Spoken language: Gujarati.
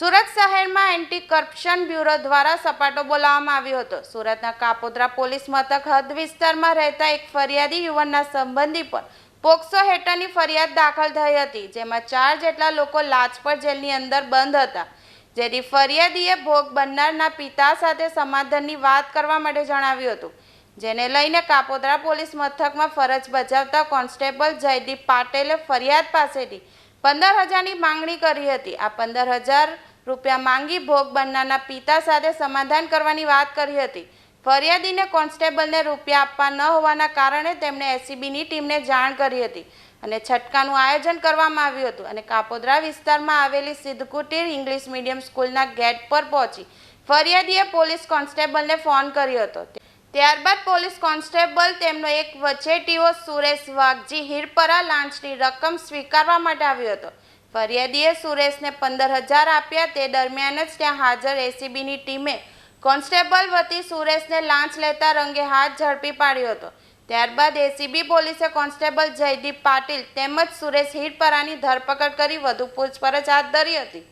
સુરત શહેરમાં એન્ટી કરપ્શન બ્યુરો દ્વારા સપાટો બોલાવવામાં આવ્યો હતો. સુરતના કાપોદ્રા પોલીસ મથક હદ વિસ્તારમાં રહેતા એક ફરિયાદી યુવાનના સંબંધી પર પોક્સો હેઠળની ફરિયાદ દાખલ થઈ હતી, જેમાં ચાર જેટલા લોકો લાજપત જેલની અંદર બંધ હતા. જેથી ફરિયાદીએ ભોગ બનનારના પિતા સાથે સમાધાનની વાત કરવા માટે જણાવ્યું હતું. જેને લઈને કાપોદ્રા પોલીસ મથકમાં ફરજ બજાવતા કોન્સ્ટેબલ જયદીપ પાટેલે ફરિયાદ પાસેથી પંદર હજારની માંગણી કરી હતી. આ પંદર હજાર રૂપિયા માંગી ભોગ બનનારના પિતા સાથે સમાધાન કરવાની વાત કરી હતી. ફરિયાદીને કોન્સ્ટેબલને રૂપિયા આપવા ન હોવાના કારણે તેમણે એસીબીની ટીમને જાણ કરી હતી અને છટકાનું આયોજન કરવામાં આવ્યું હતું અને કાપોદ્રા વિસ્તારમાં આવેલી સિદ્ધકુટીર ઇંગ્લિશ મીડિયમ સ્કૂલના ગેટ પર પહોંચી ફરિયાદીએ પોલીસ કોન્સ્ટેબલને ફોન કર્યો હતો. ત્યારબાદ પોલીસ કોન્સ્ટેબલ તેમનો એક વચેટીઓ સુરેશ વાઘજી હિરપરા લાંચની રકમ સ્વીકારવા માટે આવ્યો હતો. ફરિયાદીએ સુરેશને પંદર હજાર આપ્યા. તે દરમિયાન જ ત્યાં હાજર એસીબીની ટીમે કોન્સ્ટેબલ વતી સુરેશને લાંચ લેતા રંગે હાથ ઝડપી પાડ્યો હતો. ત્યારબાદ એસીબી પોલીસે કોન્સ્ટેબલ જયદીપ પાટીલ તેમજ સુરેશ હીરપરાની ધરપકડ કરી વધુ પૂછપરછ હાથ ધરી હતી.